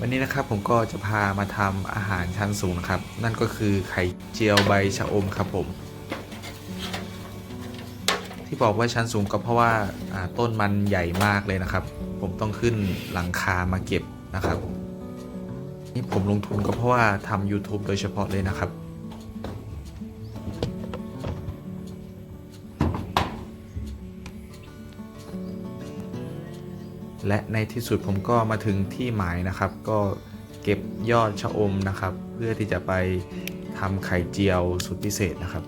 วันนี้นะครับผมก็จะพามาทำอาหารชั้นสูงนะครับ นั่นก็คือไข่เจียวใบชะอมครับผม ที่บอกว่าชั้นสูงก็เพราะว่าาต้นมันใหญ่มากเลยนะครับ ผมต้องขึ้นหลังคามาเก็บนะครับ นี่ผมลงทุนก็เพราะว่าทำ YouTube โดยเฉพาะเลยนะครับ และในที่สุดผมก็มาถึงที่หมายนะครับ ก็เก็บยอดชะอมนะครับ เพื่อที่จะไปทำไข่เจียวสุดพิเศษนะครับ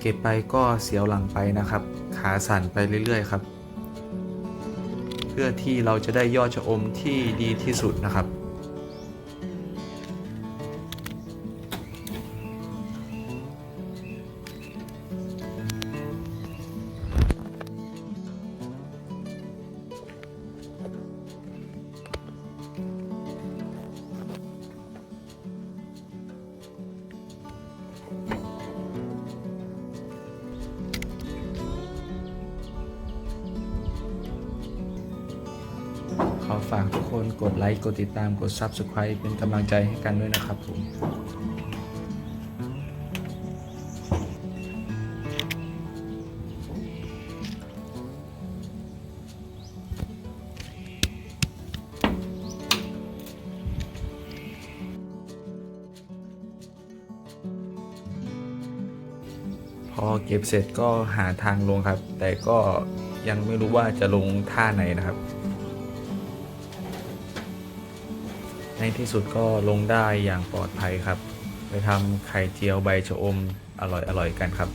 เก็บไปก็เสียวหลังไปนะครับ ขาสั่นไปเรื่อย ๆ ครับ เพื่อที่เราจะได้ยอดชะอมที่ดีที่สุดนะครับ อฝากทุกคนกดไลค์ กดติดตาม กด Subscribe เป็นกำลังใจให้กันด้วยนะครับผมพอเก็บเสร็จก็หาทางลงครับ แต่ก็ยังไม่รู้ว่าจะลงท่าไหนนะครับ ในที่สุดก็ลงได้อย่างปลอดภัยครับ ไปทำไข่เจียวใบชะอมอร่อยอร่อยกันครับ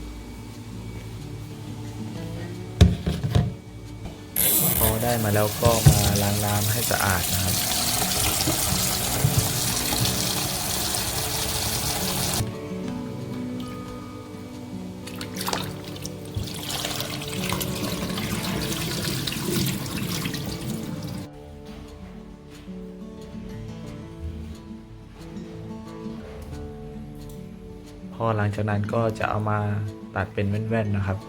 พอได้มาแล้วก็มาล้างน้ำให้สะอาดนะครับ อหลังจากนั้นก็จะเอามาตัดเป็นแว่นๆนะครับ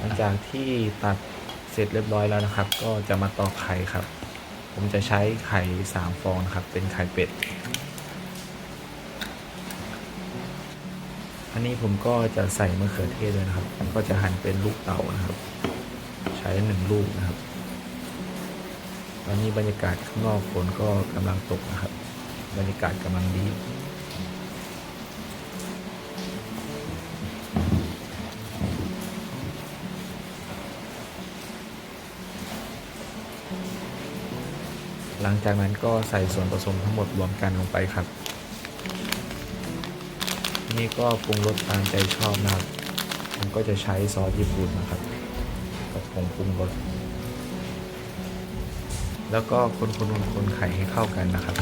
หลังจากที่ตัดเสร็จเรียบร้อยแล้วนะครับ ก็จะมาตอกไข่ครับ ผมจะใช้ไข่3ฟองนะครับเป็นไข่เป็ด อันนี้ผมก็จะใส่มะเขือเทศด้วยนะครับ ก็จะหั่นเป็นลูกเต๋านะครับ ใช้หนึ่งลูกนะครับ ตอนนี้บรรยากาศข้างนอกฝนก็กำลังตกนะครับ บรรยากาศกำลังดีหลังจากนั้นก็ใส่ส่วนผสมทั้งหมดรวมกันลงไปครับ นี่ก็ปรุงรสตามใจชอบนะครับผมก็จะใช้ซอสญี่ปุ่นนะครับกับผงปรุงรสแล้วก็คนคนคนคนไข่ให้เข้ากันนะครับ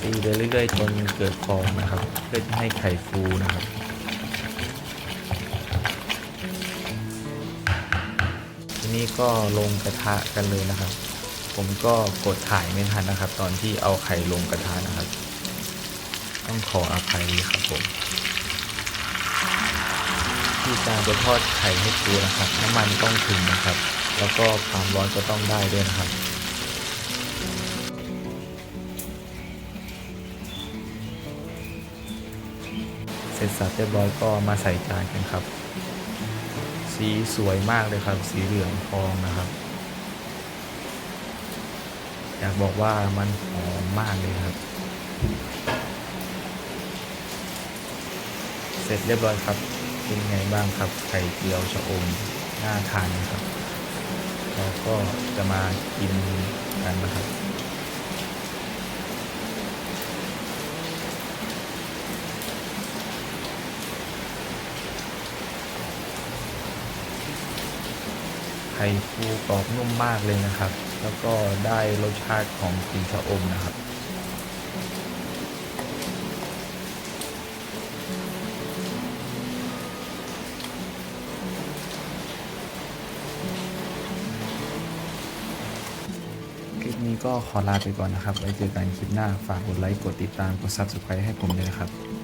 ตีไปเรื่อยๆจนเกิดฟองนะครับ เพื่อให้ไข่ฟูนะครับทีนี้ก็ลงกระทะกันเลยนะครับ ผมก็กดถ่ายไม่ทันนะครับ ตอนที่เอาไข่ลงกระทะนะครับ ต้องขออภัยครับผมที่การจะทอดไข่ให้ฟูนะครับ น้ำมันต้องถึงนะครับ แล้วก็ความร้อนก็ต้องได้ด้วยนะครับเสร็จสับเรียบร้อยก็มาใส่จานกันครับ สีสวยมากเลยครับ สีเหลืองทองนะครับ อยากบอกว่ามันหอมมากเลยครับ เสร็จเรียบร้อยครับ เป็นไงบ้างครับไข่เจียวชะอมน่าทานนะครับเราก็จะมากินกันนะครับไข่ฟูกรอบนุ่มมากเลยนะครับ แล้วก็ได้รสชาติของกลิ่นชะอมนะครับ นี้ก็ขอลาไปก่อนนะครับ ไว้เจอกันคลิปหน้า ฝากกดไลค์ กดติดตาม กด Subscribe ให้ผมด้วยนะครับ